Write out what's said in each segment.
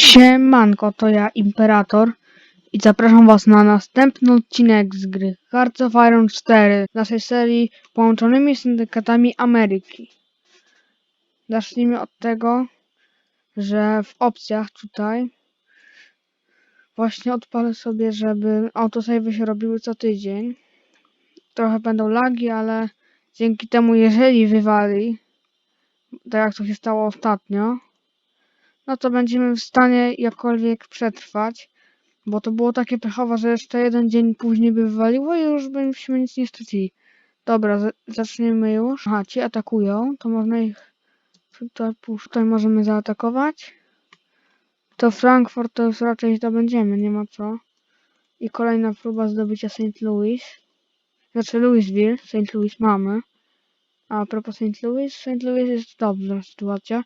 Siemanko, to ja, Imperator i zapraszam was na następny odcinek z gry Hearts of Iron 4 naszej serii Połączonymi Syndykatami Ameryki. Zacznijmy od tego, że w opcjach tutaj właśnie odpalę sobie, żeby autosave się robiły co tydzień. Trochę będą lagi, ale dzięki temu jeżeli wywali, tak jak to się stało ostatnio, no to będziemy w stanie jakkolwiek przetrwać. Bo to było takie pechowe, że jeszcze jeden dzień później by wywaliło i już byśmy nic nie stracili. Dobra, zaczniemy już. Aha, ci atakują, to można ich tutaj możemy zaatakować. To Frankfurt to już raczej zdobędziemy, nie ma co. I kolejna próba zdobycia St. Louis. Znaczy Louisville, St. Louis mamy. A propos St. Louis, St. Louis jest dobra sytuacja.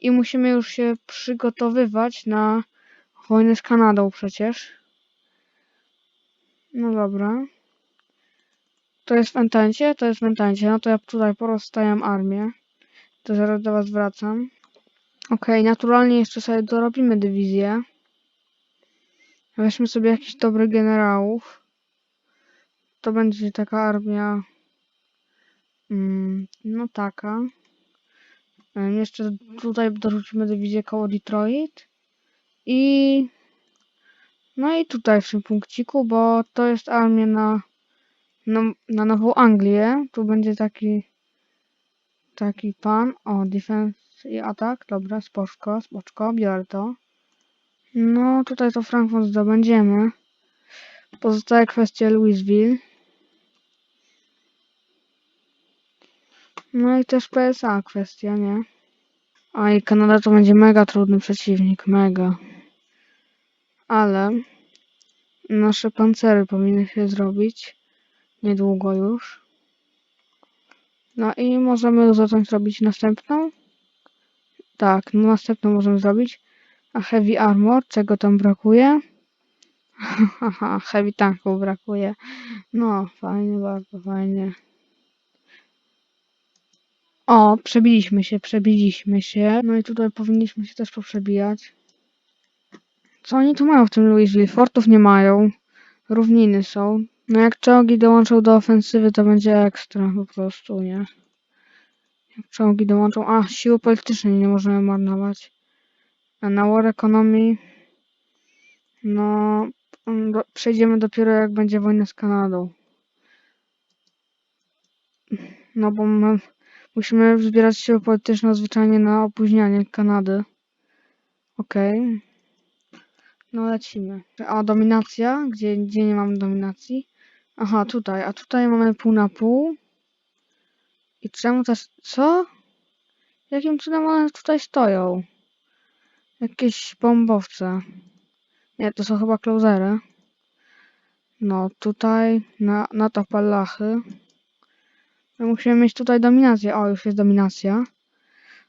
I musimy już się przygotowywać na wojnę z Kanadą przecież. No dobra. To jest w Entencie? To jest w Entencie. No to ja tutaj porozstajam armię. To zaraz do was wracam. Okej, naturalnie jeszcze sobie dorobimy dywizję. Weźmy sobie jakichś dobrych generałów. To będzie taka armia. Mm, no taka. Em, Jeszcze tutaj dorzucimy dywizję koło Detroit. I no i tutaj w tym punkciku, bo to jest armia na, na, na Nową Anglię. Tu będzie taki taki pan. O, defense i atak. Dobra, spoczko, spoczko, biorę to. No, tutaj to Frankfurt zdobędziemy. Pozostaje kwestia Louisville. No i też PSA kwestia, nie? A i Kanada to będzie mega trudny przeciwnik, mega. Ale nasze pancery powinny się zrobić niedługo już. No i możemy zacząć robić następną. Tak, no następną możemy zrobić. A heavy armor, czego tam brakuje? Haha, heavy tanków brakuje. No, fajnie, bardzo fajnie. O, przebiliśmy się, przebiliśmy się. No i tutaj powinniśmy się też poprzebijać. Co oni tu mają w tym Louisville? Fortów nie mają. Równiny są. No jak czołgi dołączą do ofensywy, to będzie ekstra po prostu, nie? Jak czołgi dołączą... A, siły polityczne nie możemy marnować. A na War Economy... No... mm, do- Przejdziemy dopiero jak będzie wojna z Kanadą. No bo my musimy zbierać siły polityczne zwyczajnie na opóźnianie Kanady. Okej. No lecimy. A dominacja? Gdzie, gdzie nie mamy dominacji? Aha, tutaj. A tutaj mamy pół na pół. I czemu też... Co? Jakim cudem one tutaj stoją? Jakieś bombowce. Nie, to są chyba closery. No, tutaj na, na to palachy. My musimy mieć tutaj dominację. O, już jest dominacja.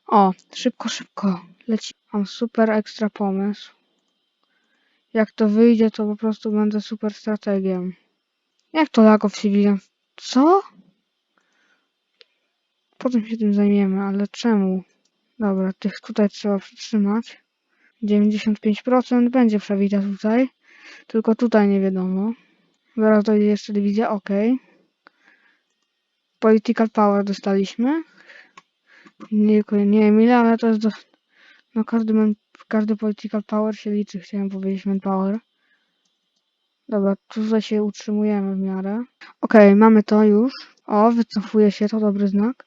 O, szybko, szybko. Leci. Mam super ekstra pomysł. Jak to wyjdzie, to po prostu będę super strategiem. Jak to Lag of Civilian? Co? Potem się tym zajmiemy, ale czemu? Dobra, tych tutaj trzeba przytrzymać. 95% będzie przewita tutaj. Tylko tutaj nie wiadomo. Zaraz dojdzie jeszcze dywizja, ok. Political power dostaliśmy. Nie, nie ile, ale to jest do... No każdy, man, każdy political power się liczy, chciałem powiedzieć manpower. Dobra, tutaj się utrzymujemy w miarę. Okej, mamy to już. O, wycofuje się, to dobry znak.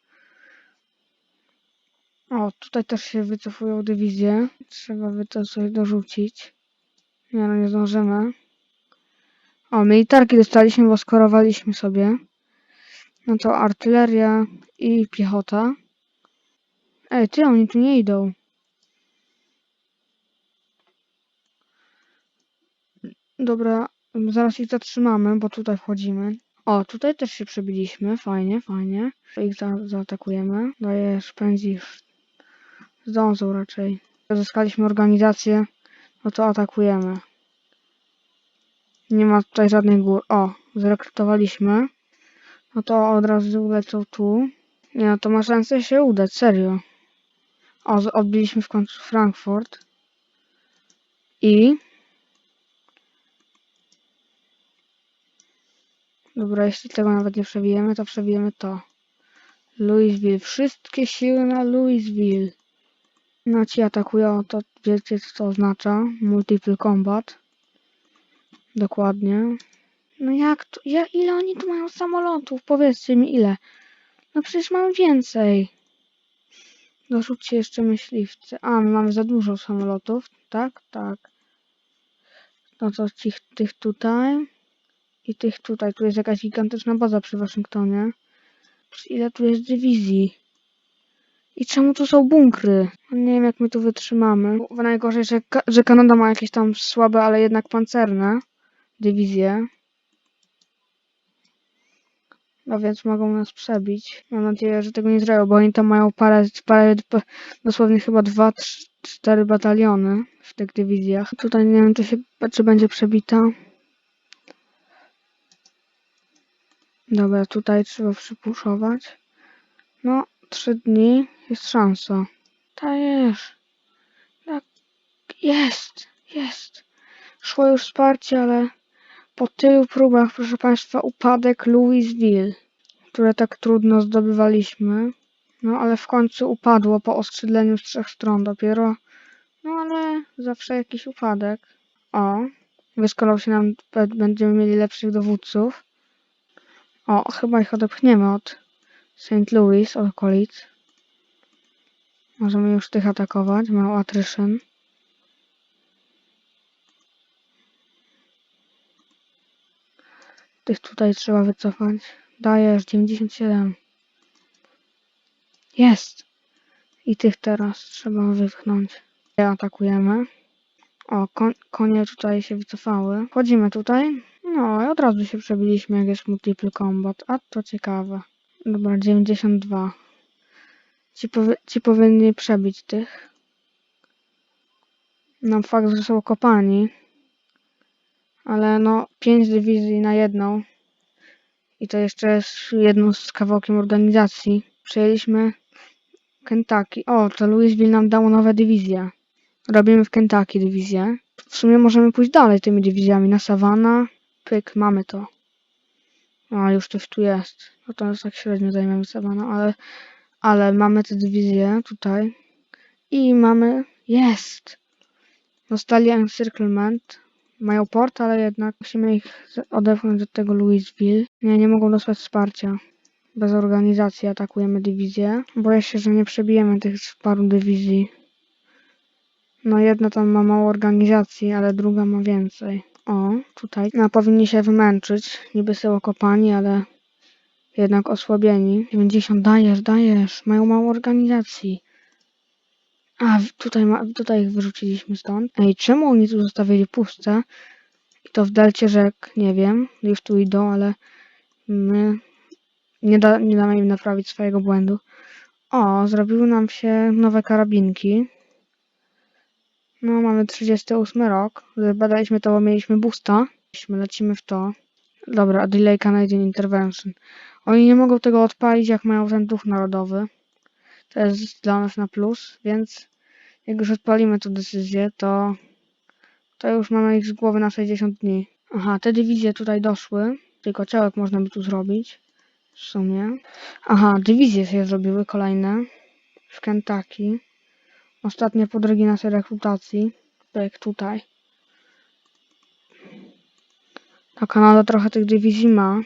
O, tutaj też się wycofują dywizje. Trzeba by to sobie dorzucić. Nie no, nie zdążymy. O, militarki dostaliśmy, bo skorowaliśmy sobie. No to artyleria i piechota. Ej, ty, oni tu nie idą. Dobra, zaraz ich zatrzymamy, bo tutaj wchodzimy. O, tutaj też się przebiliśmy, fajnie, fajnie. Ich za zaatakujemy. Dajesz, pędzisz. Zdążą raczej. Zyskaliśmy organizację, no to atakujemy. Nie ma tutaj żadnych gór. O, zrekrutowaliśmy. No to od razu lecą tu. Nie no, to ma szansę się udać, serio. O, odbiliśmy w końcu Frankfurt. I... Dobra, jeśli tego nawet nie przebijemy, to przebijemy to. Louisville. Wszystkie siły na Louisville. No ci atakują, to wiecie co to oznacza. Multiple combat. Dokładnie. No jak to? Ja, ile oni tu mają samolotów? Powiedzcie mi ile. No przecież mamy więcej. Dorzućcie jeszcze myśliwce. A, my mamy za dużo samolotów. Tak, tak. No to tych, tych tutaj. I tych tutaj. Tu jest jakaś gigantyczna baza przy Waszyngtonie. Ile tu jest dywizji? I czemu tu są bunkry? No Nie wiem, jak my tu wytrzymamy. Bo Najgorzej, że, że Kanada ma jakieś tam słabe, ale jednak pancerne dywizje. No więc mogą nas przebić. Mam nadzieję, że tego nie zrobią, bo oni tam mają parę, parę dosłownie chyba dwa, trz- cztery bataliony w tych dywizjach. Tutaj nie wiem, czy, się, czy będzie przebita. Dobra, tutaj trzeba przypuszować. No, trzy dni jest szansa. Dajesz. Tak, jest, jest. Szło już wsparcie, ale po tylu próbach, proszę Państwa, upadek Louisville, które tak trudno zdobywaliśmy. No, ale w końcu upadło po oskrzydleniu z trzech stron dopiero. No, ale zawsze jakiś upadek. O, wyskolał się nam, będziemy mieli lepszych dowódców. O, chyba ich odepchniemy od St. Louis, od okolic. Możemy już tych atakować, mają attrition. Tych tutaj trzeba wycofać. Dajesz 97. Jest! I tych teraz trzeba wypchnąć. Atakujemy. O, kon konie tutaj się wycofały. Wchodzimy tutaj. No i od razu się przebiliśmy, jak jest multiple combat. A to ciekawe. Dobra, 92. Ci, powi ci powinni przebić tych. No fakt, że są kopani. Ale no, 5 dywizji na jedną. I to jeszcze jest jedną z kawałkiem organizacji. Przejęliśmy Kentucky. O, to Louisville nam dało nowe dywizje. Robimy w Kentucky dywizję. W sumie możemy pójść dalej tymi dywizjami. Na Savannah. Pyk, mamy to. A, już coś tu jest. No to tak średnio zajmiemy Savannah, ale, ale mamy te dywizje tutaj. I mamy... Jest! Dostali encirclement. Mają port, ale jednak musimy ich odepchnąć do tego Louisville. Nie, nie mogą dostać wsparcia. Bez organizacji atakujemy dywizję. Boję się, że nie przebijemy tych paru dywizji. No jedna tam ma mało organizacji, ale druga ma więcej. O, tutaj. No powinni się wymęczyć. Niby są okopani, ale jednak osłabieni. 90, dajesz, dajesz. Mają mało organizacji. A, tutaj, ma, tutaj ich wyrzuciliśmy stąd. Ej, czemu oni tu zostawili puste? I to w delcie rzek, nie wiem. Już tu idą, ale my nie, da, nie damy im naprawić swojego błędu. O, zrobiły nam się nowe karabinki. No, mamy 38 rok. Badaliśmy to, bo mieliśmy. Lecimy- Lecimy w to. Dobra, Delay Canadian Intervention. Oni nie mogą tego odpalić, jak mają ten duch narodowy. To jest dla nas na plus, więc jak już odpalimy tę decyzję, to, to już mamy ich z głowy na 60 dni. Aha, te dywizje tutaj doszły. Tylko ciałek można by tu zrobić. W sumie. Aha, dywizje się zrobiły kolejne. W Kentucky. Ostatnie po drogi naszej rekrutacji. Tak jak tutaj. Ta Kanada trochę tych dywizji ma.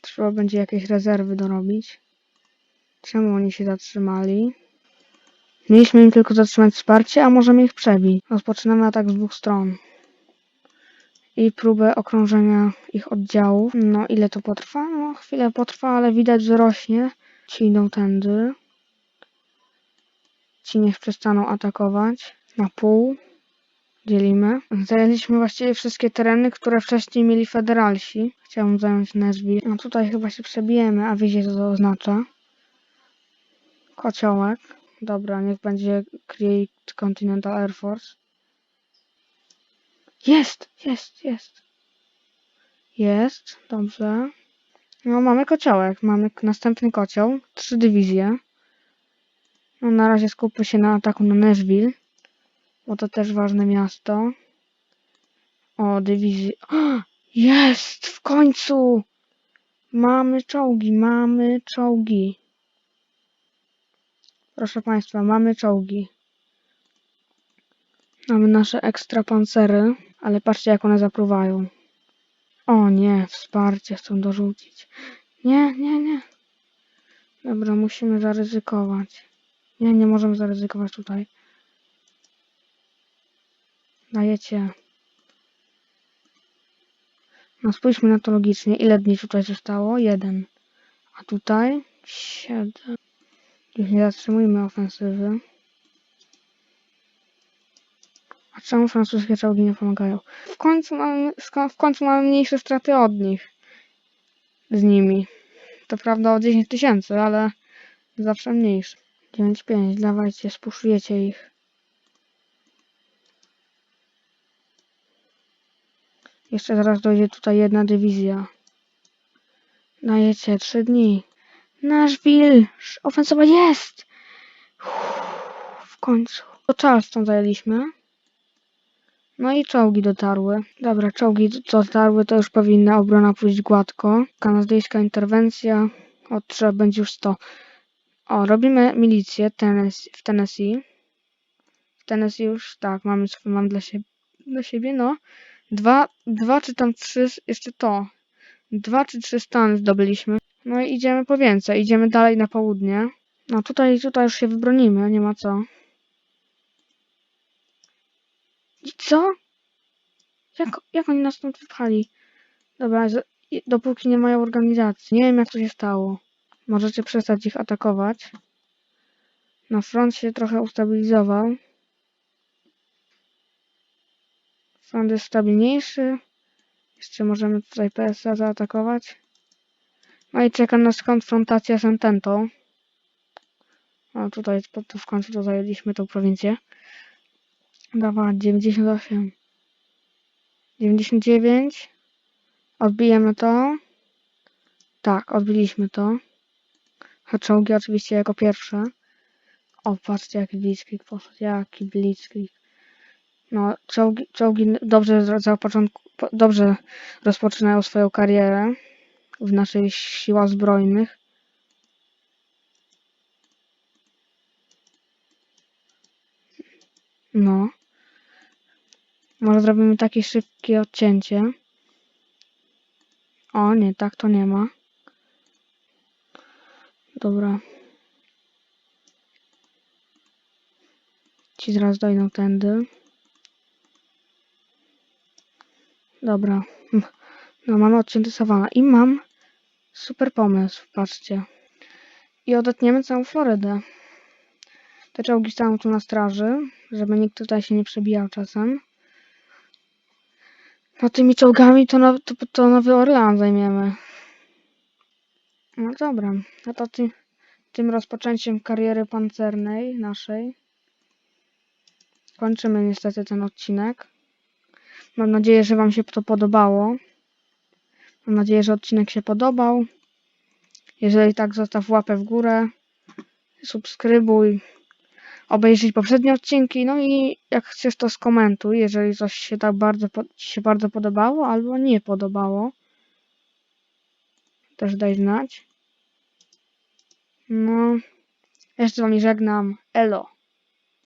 Trzeba będzie jakieś rezerwy dorobić. Czemu oni się zatrzymali? Mieliśmy im tylko zatrzymać wsparcie, a możemy ich przebić. Rozpoczynamy atak z dwóch stron. I próbę okrążenia ich oddziałów. No, ile to potrwa? No, chwilę potrwa, ale widać, że rośnie. Ci idą tędy. Ci niech przestaną atakować. Na pół. Dzielimy. Zajęliśmy właściwie wszystkie tereny, które wcześniej mieli federalsi. Chciałbym zająć Nashville. No tutaj chyba się przebijemy, a wiecie co to oznacza. Kociołek. Dobra, niech będzie Create Continental Air Force. Jest, jest, jest. Jest, dobrze. No mamy kociołek, mamy następny kocioł, trzy dywizje. No na razie skupmy się na ataku na Nashville. bo to też ważne miasto. O, dywizja. Jest! W końcu! Mamy czołgi, mamy czołgi. Proszę Państwa, mamy czołgi. Mamy nasze ekstra pancery, ale patrzcie jak one zapruwają. O nie, wsparcie chcą dorzucić. Nie, nie, nie. Dobra, musimy zaryzykować. Nie, nie możemy zaryzykować tutaj. Dajecie. No spójrzmy na to logicznie. Ile dni tutaj zostało? Jeden. A tutaj? Siedem. Nie zatrzymujmy ofensywy. A czemu francuskie czołgi nie pomagają? W końcu mamy, w końcu mamy mniejsze straty od nich. Z nimi. To prawda o 10 tysięcy, ale zawsze mniejsze. 9-5, dawajcie, spuszujecie ich. Jeszcze zaraz dojdzie tutaj jedna dywizja. Dajecie 3 dni. Nashville! Ofensywa jest! W końcu. To Charleston zajęliśmy. No i czołgi dotarły. Dobra, czołgi dotarły, to już powinna obrona pójść gładko. Kanadyjska interwencja. O, trzeba będzie już 100. O, robimy milicję Tennessee, w Tennessee. W Tennessee już, tak, mamy, mam dla siebie, dla siebie, no. Dwa, dwa czy tam trzy, jeszcze to. Dwa czy trzy stany zdobyliśmy. No i idziemy po więcej, idziemy dalej na południe. No tutaj, tutaj już się wybronimy, nie ma co. I co? Jak, jak oni nas stąd wypchali? Dobra, dopóki nie mają organizacji. Nie wiem jak to się stało. Możecie przestać ich atakować. Na front się trochę ustabilizował. Front jest stabilniejszy. Jeszcze możemy tutaj PSA zaatakować. No i czeka nas konfrontacja z Ententą. A tutaj to w końcu to zajęliśmy tą prowincję. Dawaj, 98. 99. Odbijemy to. Tak, odbiliśmy to. A czołgi oczywiście jako pierwsze. O, patrzcie jaki blitzkrieg poszedł. Jaki blitzkrieg. No, czołgi, czołgi dobrze, z- za początku, po- dobrze rozpoczynają swoją karierę w naszych siłach zbrojnych. No. Może zrobimy takie szybkie odcięcie. O, nie, tak to nie ma. Dobra. Ci zaraz dojdą tędy. Dobra. No, mamy odcięty sawana. I mam super pomysł, patrzcie. I odetniemy całą Florydę. Te czołgi staną tu na straży, żeby nikt tutaj się nie przebijał czasem. No tymi czołgami to, no, to, to Nowy Orlean zajmiemy. No dobra, no to ty, tym rozpoczęciem kariery pancernej naszej kończymy niestety ten odcinek. Mam nadzieję, że Wam się to podobało. Mam nadzieję, że odcinek się podobał. Jeżeli tak, zostaw łapę w górę, subskrybuj, obejrzyj poprzednie odcinki, no i jak chcesz to skomentuj, jeżeli coś się tak bardzo, Ci się bardzo podobało albo nie podobało. Też daj znać. No, jeszcze z Wami żegnam. Elo.